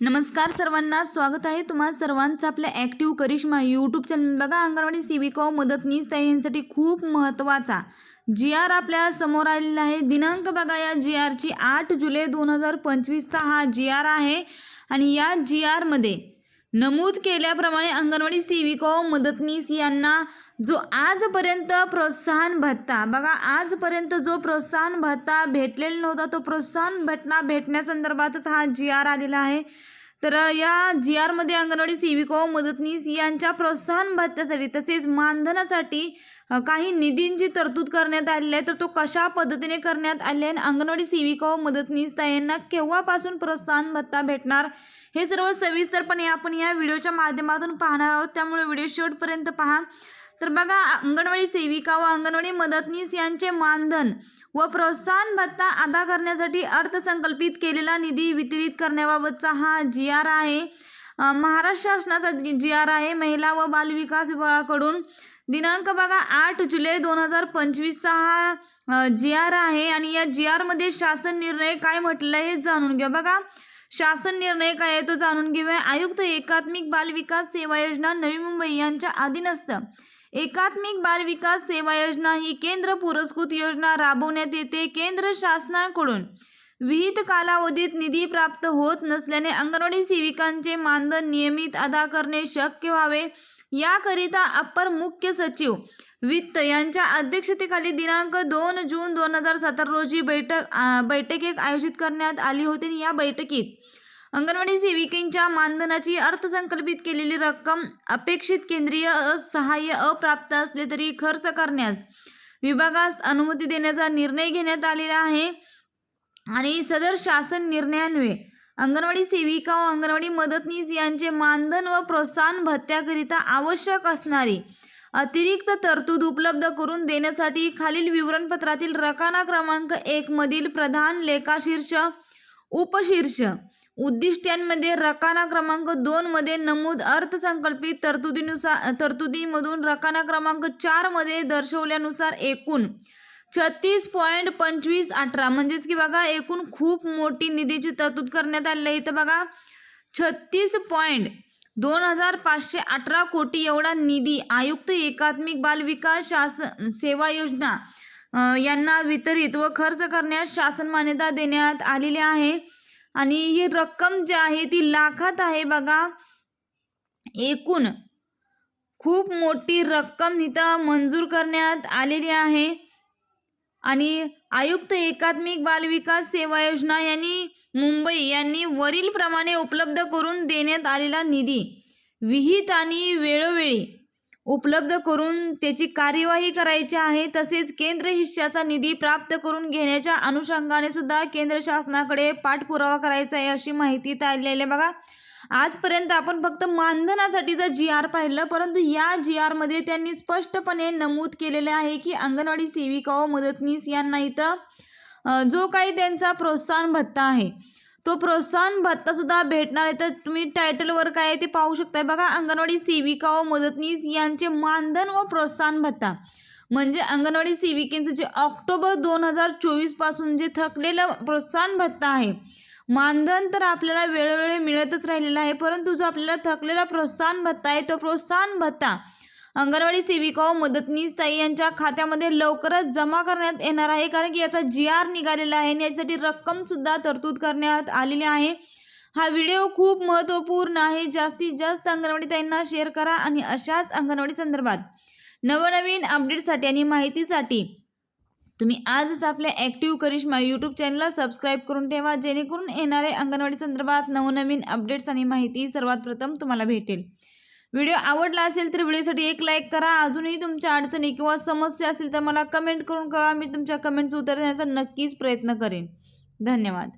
नमस्कार सर्वांना स्वागत आहे तुम्हा सर्वांचं आपल्या ॲक्टिव्ह करिश्मा यूट्यूब चॅनल बघा अंगणवाडी सेविका मदतनीस ताई यांसाठी खूप महत्त्वाचा. जी आर आपल्यासमोर आलेला आहे. दिनांक बघा या जी आरची आठ जुलै दोन हजार पंचवीसचा हा जी आर आहे. आणि या जी आरमध्ये नमूद केल्याप्रमाणे अंगणवाडी सेविका व मदतनीस यांना जो आजपर्यंत प्रोत्साहन भत्ता बघा आजपर्यंत जो प्रोत्साहन भत्ता भेटलेला नव्हता तो प्रोत्साहन भटना भेटण्यासंदर्भातच हा जी आर आलेला आहे. तर या जी आरमध्ये अंगणवाडी सेविका व मदतनीस यांच्या प्रोत्साहन भत्त्यासाठी तसेच मानधनासाठी काही निधींची तरतूद करण्यात आलेली आहे. तर तो कशा पद्धतीने करण्यात आले आहे आणि अंगणवाडी सेविका व मदतनीस यांना केव्हापासून प्रोत्साहन भत्ता भेटणार? हे सर्व सविस्तरपणे आपण या व्हिडिओच्या माध्यमातून पाहणार आहोत. त्यामुळे व्हिडिओ शेवटपर्यंत पहा. तर बघा अंगणवाडी सेविका व अंगणवाडी मदतनीस यांचे मानधन व प्रोत्साहन भत्ता अदा करण्यासाठी अर्थसंकल्पित केलेला निधी वितरित करण्याबाबतचा हा जी आर आहे. महाराष्ट्र शासनाचा जी आर आहे. महिला व बालविकास विभागाकडून दिनांक बघा आठ जुलै दोन हजार पंचवीसचा हा जी आर आहे. आणि या जी आरमध्ये शासन निर्णय काय म्हटलं आहे हे जाणून घ्या. बघा शासन निर्णय काय आहे तो जाणून घेऊया. आयुक्त एकात्मिक बालविकास सेवा योजना नवी मुंबई यांच्या अधीनस्थ. एकात्मिक बाल विकास सेवा योजना ही केंद्र पुरस्कृत योजना राबवण्यात येते केंद्र शासनाकडून. विहित कालावधीत निधी प्राप्त होत नसल्याने अंगणवाडी सेविकांचे मानधन नियमित अदा करणे शक्य व्हावे. याकरिता अप्पर मुख्य सचिव वित्त यांच्या अध्यक्षतेखाली दिनांक दोन जून दोन हजार सतरा रोजी बैठक बैठकीत बैठक एक आयोजित करण्यात आली होती या बैठकीत अंगणवाडी सेविकेंच्या मानधनाची अर्थसंकल्पित केलेली रक्कम अपेक्षित केंद्रीय असहाय्य सहाय्य अप्राप्त असले तरी खर्च करण्यास विभागास अनुमती देण्याचा निर्णय घेण्यात आलेला आहे. आणि सदर शासन निर्णयान्वये अंगणवाडी सेविका व अंगणवाडी मदतनीस यांचे मानधन व प्रोत्साहन भत्त्याकरिता आवश्यक असणारी अतिरिक्त तरतूद उपलब्ध करून देण्यासाठी खालील विवरणपत्रातील रकाना क्रमांक एकमधील प्रधान लेखाशीर्ष उपशीर्ष. उद्दिष्ट्यांमध्ये रकाना क्रमांक दोन मध्ये नमूद अर्थसंकल्पित तरतुदीनुसार तरतुदीमधून रकाना क्रमांक चारमध्ये दर्शवल्यानुसार एकूण छत्तीस पॉईंट पंचवीस अठरा. म्हणजेच की बघा एकूण खूप मोठी निधीची तरतूद करण्यात आलेली आहे. इथं बघा छत्तीस पॉईंट दोन हजार पाचशे अठरा कोटी एवढा निधी. आयुक्त एकात्मिक बाल विकास शासन सेवा योजना. यांना वितरित व खर्च करण्यास शासन मान्यता देण्यात आलेली आहे. आणि ही रक्कम जी आहे ती लाखात आहे बघा. एकूण खूप मोठी रक्कम इथं मंजूर करण्यात आलेली आहे. आणि आयुक्त एकात्मिक बाल विकास सेवा योजना यांनी मुंबई यांनी वरीलप्रमाणे उपलब्ध करून देण्यात आलेला निधी. विहित आणि वेळोवेळी उपलब्ध करून त्याची कार्यवाही करायची आहे. तसेच केंद्र हिश्श्याचा निधी प्राप्त करून घेण्याच्या अनुषंगाने सुद्धा केंद्र शासनाकडे पाठपुरावा करायचा आहे अशी माहिती आलेली आहे बघा. आजपर्यंत आपण फक्त मानधनासाठीचा जी आर पाहिलं परंतु या जी आरमध्ये त्यांनी स्पष्टपणे नमूद केलेले आहे की अंगणवाडी सेविका व मदतनीस यांना इथं जो काही त्यांचा प्रोत्साहन भत्ता आहे तो प्रोत्साहन भत्ता सुद्धा भेटणार आहे. तर तुम्ही टायटलवर काय आहे ते पाहू शकताय. बघा अंगणवाडी सेविका व मदतनीस यांचे मानधन व प्रोत्साहन भत्ता. म्हणजे अंगणवाडी सेविकेंचं जे ऑक्टोबर दोन हजार चोवीसपासून जे थकलेलं प्रोत्साहन भत्ता आहे मानधन तर आपल्याला वेळोवेळी मिळतच राहिलेलं आहे. परंतु जो आपल्याला थकलेला प्रोत्साहन भत्ता आहे तो प्रोत्साहन भत्ता अंगणवाडी सेविका व मदतनीस ताई यांच्या खात्यामध्ये लवकरच जमा करण्यात येणार आहे कारण की याचा जी आर निघालेला आहे आणि यासाठी रक्कमसुद्धा तरतूद करण्यात आलेली आहे. हा व्हिडिओ खूप महत्त्वपूर्ण आहे. जास्तीत जास्त अंगणवाडी ताईंना शेअर करा आणि अशाच अंगणवाडी संदर्भात नवनवीन अपडेटसाठी आणि माहितीसाठी तुम्ही आजच आपल्या ॲक्टिव्ह करिश्मा यूट्यूब चॅनलला सबस्क्राईब करून ठेवा जेणेकरून येणारे अंगणवाडी संदर्भात नवनवीन अपडेट्स आणि माहिती सर्वात प्रथम तुम्हाला भेटेल. व्हिडिओ आवडला असेल तर व्हिडिओसाठी एक लाईक करा. अजूनही तुमच्या अडचणी किंवा समस्या असेल तर मला कमेंट करून कळवा. मी तुमच्या कमेंट्स उत्तर देण्याचा नक्कीच प्रयत्न करेन. धन्यवाद.